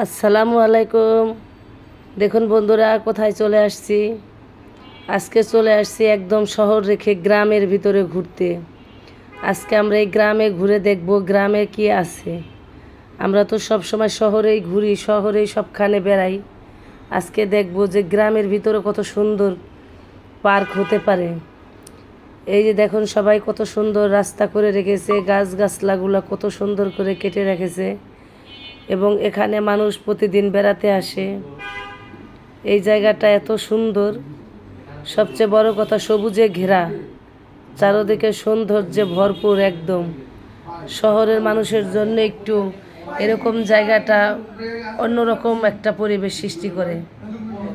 আসসালামু আলাইকুম। দেখুন বন্ধুরা, কোথায় চলে আসছি? আজকে চলে আসছি একদম শহর রেখে গ্রামের ভিতরে ঘুরতে। আজকে আমরা এই গ্রামে ঘুরে দেখব গ্রামে কি আছে। আমরা তো সব সময় শহরেই ঘুরি, শহরেই সবখানে বেড়াই। আজকে দেখব যে গ্রামের ভিতরে কত সুন্দর পার্ক হতে পারে। এই যে দেখুন সবাই কত সুন্দর রাস্তা করে রেখেছে গাছ গাছলাগুলো কত সুন্দর করে কেটে রেখেছে। এবং এখানে মানুষ প্রতিদিন বেড়াতে আসে। এই জায়গাটা এত সুন্দর। সবচেয়ে বড় কথা সবুজে ঘেরা। চারোদিকে সৌন্দর্যে ভরপুর একদম। শহরের মানুষের জন্য একটু এরকম জায়গাটা অন্যরকম একটা পরিবেশ সৃষ্টি করে।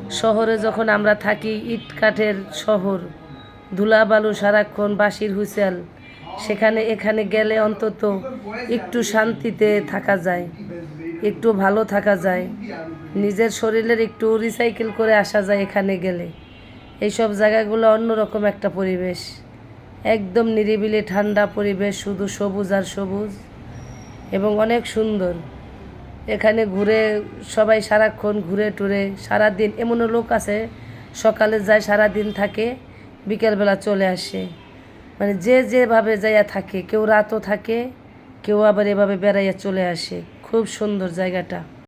শহরে যখন আমরা থাকি ইট কাঠের শহর, ধুলাবালু সারাক্ষণ বাঁশির হুইসেল, সেখানে এখানে গেলে অন্তত একটু শান্তিতে থাকা যায়। একটু ভালো থাকা যায়। নিজের শরীরের একটু রিসাইকেল করে আসা যায় এখানে গেলে। এইসব জায়গাগুলো অন্যরকম একটা পরিবেশ। একদম নিরিবিলি ঠান্ডা পরিবেশ, শুধু সবুজ আর সবুজ। এবং অনেক সুন্দর। এখানে ঘুরে সবাই সারাক্ষণ ঘুরে টুরে। সারাদিন এমনও লোক আছে, সকালে যায়, সারাদিন থাকে, বিকেলবেলা চলে আসে। মানে যে যেভাবে যাইয়া থাকে, কেউ রাতও থাকে, কেউ আবার এভাবে বেড়াইয়া চলে আসে। খুব সুন্দর জায়গাটা।